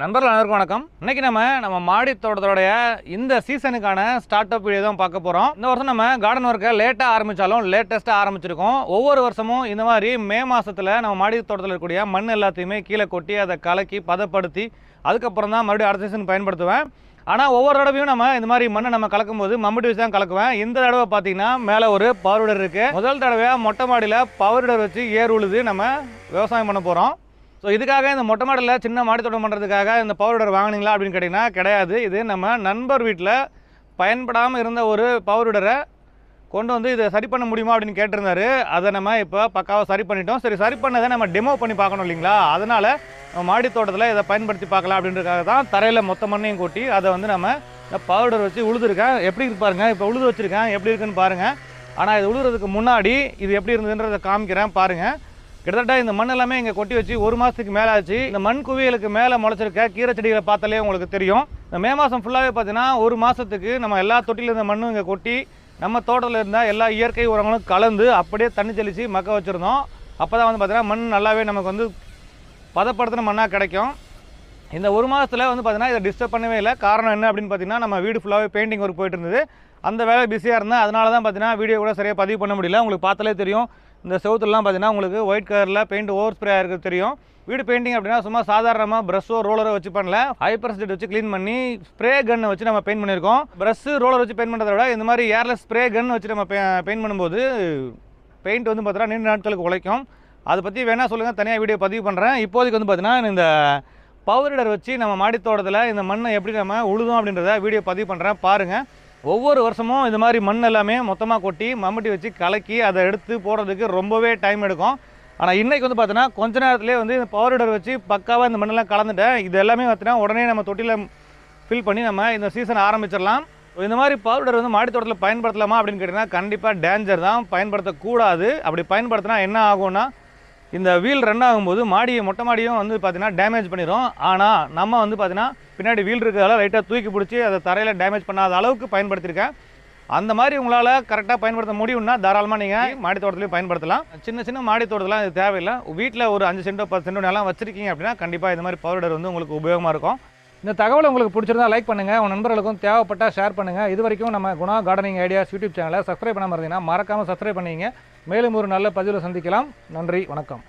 நண்பர்கள் அனைவருக்கும் வணக்கம். இன்னைக்கு நம்ம நம்ம மாடி தோட்டத்தோடைய இந்த சீசனுக்கான ஸ்டார்ட் அப் வீடியோ தான் பார்க்க போகிறோம் இந்த வருஷம் நம்ம கார்டன் ஒர்க்கை லேட்டாக ஆரம்பித்தாலும் லேட்டஸ்ட்டாக ஆரம்பிச்சிருக்கோம். ஒவ்வொரு வருஷமும் இந்த மாதிரி மே மாதத்தில் நம்ம மாடி தோட்டத்தில் இருக்கக்கூடிய மண் எல்லாத்தையுமே கீழே கொட்டி அதை கலக்கி பதப்படுத்தி அதுக்கப்புறம் தான் மறுபடியும் அடுத்த சீசன் பயன்படுத்துவேன். ஆனால் ஒவ்வொரு தடவையும் நம்ம இந்த மாதிரி மண்ணை நம்ம கலக்கும்போது மம்பட்டி வச்சு தான் கலக்குவேன். இந்த தடவை பார்த்தீங்கன்னா மேலே ஒரு பவர் இருக்குது முதல் தடவையாக மொட்டை மாடியில் பவர் வச்சு ஏர் உழுது நம்ம விவசாயம் பண்ண போகிறோம் ஸோ இதுக்காக இந்த மொட்டை மாடலில் சின்ன மாடி தோட்டம் பண்ணுறதுக்காக இந்த பவர் விடர் வாங்கினீங்களா அப்படின்னு கேட்டிங்கன்னா கிடையாது. இது நம்ம நண்பர் வீட்டில் பயன்படாமல் இருந்த ஒரு பவர் விடரை கொண்டு வந்து இதை சரி பண்ண முடியுமா அப்படின்னு கேட்டிருந்தாரு. அதை நம்ம இப்போ பக்காவாக சரி பண்ணிட்டோம். சரி சரி பண்ணதை நம்ம டெமோ பண்ணி பார்க்கணும் இல்லைங்களா? அதனால் நம்ம மாடி தோட்டத்தில் இதை பயன்படுத்தி பார்க்கலாம் அப்படின்றதுக்காக தான் தரையில் மொத்த மண்ணையும் கொட்டி அதை வந்து நம்ம இந்த பவுடர் வச்சு உழுதுருக்கேன். எப்படி இருக்கு பாருங்கள் இப்போ உழுது வச்சுருக்கேன். எப்படி இருக்குன்னு பாருங்கள் ஆனால் இது உழுதுறதுக்கு முன்னாடி இது எப்படி இருந்ததுன்றதை காமிக்கிறேன். பாருங்கள் கிட்டத்தட்ட இந்த மண் எல்லாமே இங்கே கொட்டி வச்சு ஒரு மாதத்துக்கு மேலே ஆச்சு இந்த மண் குவியலுக்கு மேலே முளைச்சிருக்க கீரை செடிகளை பார்த்தாலே உங்களுக்கு தெரியும். இந்த மே மாதம் ஃபுல்லாகவே பார்த்தீங்கன்னா ஒரு மாதத்துக்கு நம்ம எல்லா தொட்டியில் இருந்த மண்ணும் இங்கே கொட்டி நம்ம தோட்டத்தில் இருந்தால் எல்லா இயற்கை உரங்களும் கலந்து அப்படியே தண்ணி தெளித்து மக்க வச்சுருந்தோம். அப்போ தான் வந்து பார்த்தீங்கன்னா மண் நல்லாவே நமக்கு வந்து பதப்படுத்தின மண்ணாக கிடைக்கும். இந்த ஒரு மாதத்தில் வந்து பார்த்தீங்கன்னா இதை டிஸ்டர்ப் பண்ணவே இல்லை. காரணம் என்ன அப்படின்னு பார்த்தீங்கன்னா நம்ம வீடு ஃபுல்லாகவே பெயிண்டிங் ஒர்க் போயிட்டு இருந்தது. அந்த வேலை பிஸியாக இருந்தேன். அதனால தான் பார்த்தீங்கன்னா வீடியோ கூட சரியாக பதிவு பண்ண முடியல. உங்களுக்கு பார்த்தாலே தெரியும். இந்த செவுத்துலலாம் பார்த்தீங்கன்னா உங்களுக்கு ஒயிட் கலரில் பெயிண்ட் ஓவர் ஸ்ப்ரே இருக்குது தெரியும். வீடு பெயிண்டிங் அப்படின்னா சும்மா சாதாரணமாக ப்ரஷ்ஷோ ரோலரோ வச்சு பண்ணல. ஹைப்பர் ஸ்டேட் வச்சு க்ளீன் பண்ணி ஸ்ப்ரே கன்னை வச்சு நம்ம பெயிண்ட் பண்ணியிருக்கோம். ப்ரஷ்ஷு ரோலர் வச்சு பெயிண்ட் பண்ணுறத விட இந்த மாதிரி ஏர்லெஸ் ஸ்ப்ரே கன் வச்சு நம்ம பெயிண்ட் பண்ணும்போது பெயிண்ட் வந்து பார்த்தீங்கன்னா நீண்ட நாட்களுக்கு உழைக்கும். அதை பற்றி வேணால் சொல்லுங்கள் தனியாக வீடியோ பதிவு பண்ணுறேன் இப்போதைக்கு வந்து பார்த்தீங்கன்னா இந்த பவர் வச்சு நம்ம மாடித்தோட்டத்தில் இந்த மண்ணை எப்படி நம்ம உழுதும் அப்படின்றத வீடியோ பதிவு பண்ணுறேன் பாருங்கள் ஒவ்வொரு வருஷமும் இந்த மாதிரி மண் எல்லாமே மொத்தமாக கொட்டி மம்மட்டி வச்சு கலக்கி அதை எடுத்து போடுறதுக்கு ரொம்பவே டைம் எடுக்கும். ஆனால் இன்றைக்கி வந்து பார்த்தீங்கன்னா கொஞ்ச நேரத்துலேயே வந்து இந்த பவர் வச்சு பக்காவாக இந்த மண்ணெல்லாம் கலந்துட்டேன். இது எல்லாமே பார்த்தீங்கன்னா உடனே நம்ம தொட்டியில் ஃபில் பண்ணி நம்ம இந்த சீசன் ஆரம்பிச்சிடலாம். இந்த மாதிரி பவுடர் வந்து மாடித்தோட்டத்தில் பயன்படுத்தலாமா அப்படின்னு கேட்டிங்கன்னா கண்டிப்பாக டேஞ்சர் தான். பயன்படுத்தக்கூடாது. அப்படி பயன்படுத்தினா என்ன ஆகும்னா இந்த வீல் ரன் ஆகும்போது மாடியை மொட்டை மாடியும் வந்து பார்த்தீங்கன்னா டேமேஜ் பண்ணிடும் ஆனால் நம்ம வந்து பார்த்தீங்கன்னா பின்னாடி வீல் இருக்கிறதால லைட்டாக தூக்கி பிடிச்சி அதை தரையில் டேமேஜ் பண்ணாத அளவுக்கு பயன்படுத்தியிருக்கேன் அந்த மாதிரி உங்களால் கரெக்டாக பயன்படுத்த முடியும்னா தாராளமாக நீங்கள் மாடி தோட்டத்துலையும் பயன்படுத்தலாம். சின்ன சின்ன மாடி தோட்டத்தெலாம் இது தேவையில்லை. வீட்டில் ஒரு அஞ்சு சென்டோ பத்து சென்டோ நிலம் வச்சுருக்கீங்க அப்படின்னா கண்டிப்பாக இந்த மாதிரி பவுடர் வந்து உங்களுக்கு உபயோகமாக இருக்கும். இந்த தகவல் உங்களுக்கு பிடிச்சிருந்தா லைக் பண்ணுங்கள் உங்கள் நண்பர்களுக்கும் தேவைப்பட்டா ஷேர் பண்ணுங்கள் இது வரைக்கும் நம்ம குணா கார்டனிங் ஐடியாஸ் யூடியூப் சேனலை சப்ஸ்கிரைப் பண்ணாமல் இருந்தீங்கன்னா மறக்காமல் சப்ஸ்கிரைப் பண்ணிங்க. மேலும் ஒரு நல்ல பதிவில் சந்திக்கலாம். நன்றி வணக்கம்.